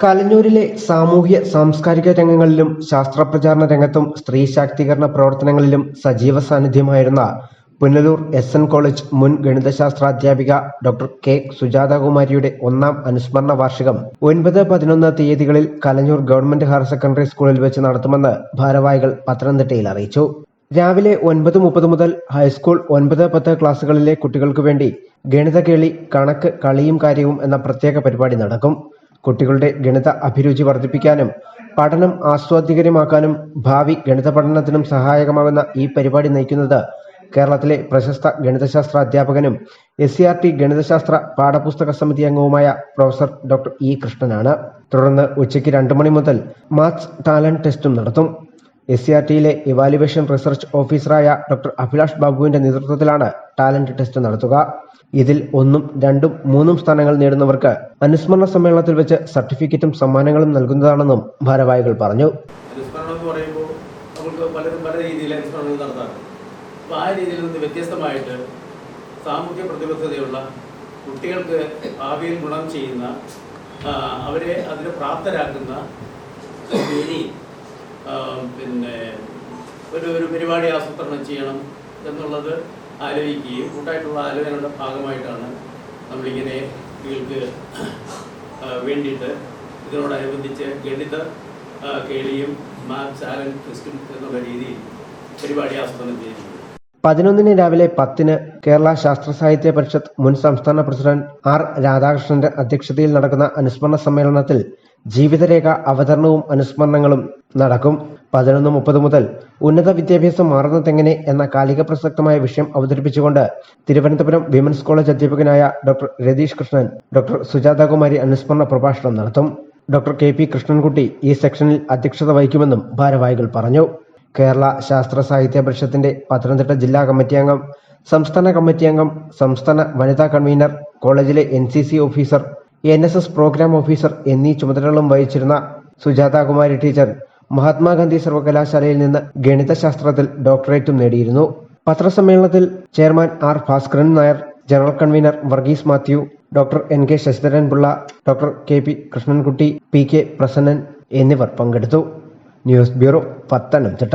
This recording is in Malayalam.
കലഞ്ഞൂരിലെ സാമൂഹ്യ സാംസ്കാരിക രംഗങ്ങളിലും ശാസ്ത്രപ്രചാരണ രംഗത്തും സ്ത്രീ ശാക്തീകരണ പ്രവർത്തനങ്ങളിലും സജീവ സാന്നിധ്യമായിരുന്ന പുനലൂർ എസ് എൻ കോളേജ് മുൻ ഗണിതശാസ്ത്ര അധ്യാപിക ഡോക്ടർ കെ സുജാതകുമാരിയുടെ ഒന്നാം അനുസ്മരണ വാർഷികം ഒൻപത് പതിനൊന്ന് തീയതികളിൽ കലഞ്ഞൂർ ഗവൺമെന്റ് ഹയർ സെക്കൻഡറി സ്കൂളിൽ വെച്ച് നടത്തുമെന്ന് ഭാരവാഹികൾ പത്തനംതിട്ടയിൽ അറിയിച്ചു. രാവിലെ ഒൻപത് മുപ്പത് മുതൽ ഹൈസ്കൂൾ ഒൻപത് പത്ത് ക്ലാസുകളിലെ കുട്ടികൾക്ക് വേണ്ടി ഗണിത കേളി കണക്ക് കളിയും കാര്യവും എന്ന പ്രത്യേക പരിപാടി നടക്കും. കുട്ടികളുടെ ഗണിത അഭിരുചി വർദ്ധിപ്പിക്കാനും പഠനം ആസ്വാദ്യകരമാക്കാനും ഭാവി ഗണിത പഠനത്തിനും സഹായകമാകുന്ന ഈ പരിപാടി നയിക്കുന്നത് കേരളത്തിലെ പ്രശസ്ത ഗണിതശാസ്ത്ര അധ്യാപകനും എസ് സി ആർ ടി ഗണിതശാസ്ത്ര പാഠപുസ്തക സമിതി അംഗവുമായ പ്രൊഫസർ ഡോക്ടർ ഇ കൃഷ്ണനാണ്. തുടർന്ന് ഉച്ചയ്ക്ക് രണ്ടു മണി മുതൽ മാത്സ് ടാലന്റ് ടെസ്റ്റും നടത്തും. എസ് സി ആർ ടിയിലെ ഇവാലുവേഷൻ റിസർച്ച് ഓഫീസറായ ഡോക്ടർ അഭിലാഷ് ബാബുവിന്റെ നേതൃത്വത്തിലാണ് ടാലന്റ് ടെസ്റ്റ് നടത്തുക. ഇതിൽ ഒന്നും രണ്ടും മൂന്നും സ്ഥാനങ്ങൾ നേടുന്നവർക്ക് അനുസ്മരണ സമ്മേളനത്തിൽ വെച്ച് സർട്ടിഫിക്കറ്റും സമ്മാനങ്ങളും നൽകുന്നതാണെന്നും ഭാരവാഹികൾ പറഞ്ഞു. അനുസ്മരണം എന്ന് പറയുമ്പോൾ നമുക്ക് പല രീതിയിൽ ആ രീതിയിൽ നിന്ന് സാമൂഹ്യ പ്രതിബദ്ധതയുള്ള കുട്ടികൾക്ക് ഭാവിയിൽ ഗുണം ചെയ്യുന്ന അവരെ അതിന് പ്രാപ്തരാക്കുന്ന ആ, പിന്നെ ഒരു ഒരു പരിപാടി ആസൂത്രണം ചെയ്യണം എന്നുള്ളത് ആലോചിക്കുകയും കൂട്ടായിട്ടുള്ള ആലോചനയുടെ ഭാഗമായിട്ടാണ് നമ്മളിങ്ങനെ കുട്ടികൾക്ക് വേണ്ടിയിട്ട് ഇതിനോടനുബന്ധിച്ച് ഗണിത കേളിയും മാത്സ് ടാലന്റ് ടെസ്റ്റും എന്നുള്ള രീതിയിൽ പരിപാടി ആസൂത്രണം ചെയ്തിരിക്കുന്നത് പതിനൊന്നിന് രാവിലെ പത്തിന് കേരള ശാസ്ത്ര സാഹിത്യ പരിഷത്ത് മുൻ സംസ്ഥാന പ്രസിഡന്റ് ആർ രാധാകൃഷ്ണന്റെ അധ്യക്ഷതയിൽ നടക്കുന്ന അനുസ്മരണ സമ്മേളനത്തിൽ ജീവിതരേഖ അവതരണവും അനുസ്മരണങ്ങളും നടക്കും. പതിനൊന്ന് മുപ്പത് മുതൽ ഉന്നത വിദ്യാഭ്യാസം മാറുന്നതെങ്ങനെ എന്ന കാലിക പ്രസക്തമായ വിഷയം അവതരിപ്പിച്ചുകൊണ്ട് തിരുവനന്തപുരം വിമൻസ് കോളേജ് അധ്യാപകനായ ഡോക്ടർ രതീഷ് കൃഷ്ണൻ ഡോക്ടർ സുജാതകുമാരി അനുസ്മരണ പ്രഭാഷണം നടത്തും. Doctor K. പി. കൃഷ്ണൻകുട്ടി ഈ സെക്ഷനിൽ അധ്യക്ഷത വഹിക്കുമെന്നും ഭാരവാഹികൾ പറഞ്ഞു. കേരള ശാസ്ത്ര സാഹിത്യ പരിഷത്തിന്റെ പത്തനംതിട്ട ജില്ലാ കമ്മിറ്റി അംഗം സംസ്ഥാന കമ്മിറ്റി അംഗം സംസ്ഥാന വനിതാ കൺവീനർ കോളേജിലെ N officer N programme officer എന്നീ ചുമതലകളും വഹിച്ചിരുന്ന സുജാതകുമാരി ടീച്ചർ മഹാത്മാഗാന്ധി സർവകലാശാലയിൽ നിന്ന് ഗണിതശാസ്ത്രത്തിൽ ഡോക്ടറേറ്റും നേടിയിരുന്നു. പത്രസമ്മേളനത്തിൽ chairman R Bhaskaran Nair general convener Varghese Mathew doctor N K Sasidharan Pillai doctor K P Krishnankutty P K Prasannan എന്നിവർ പങ്കെടുത്തു. News bureau Pathanamthitta.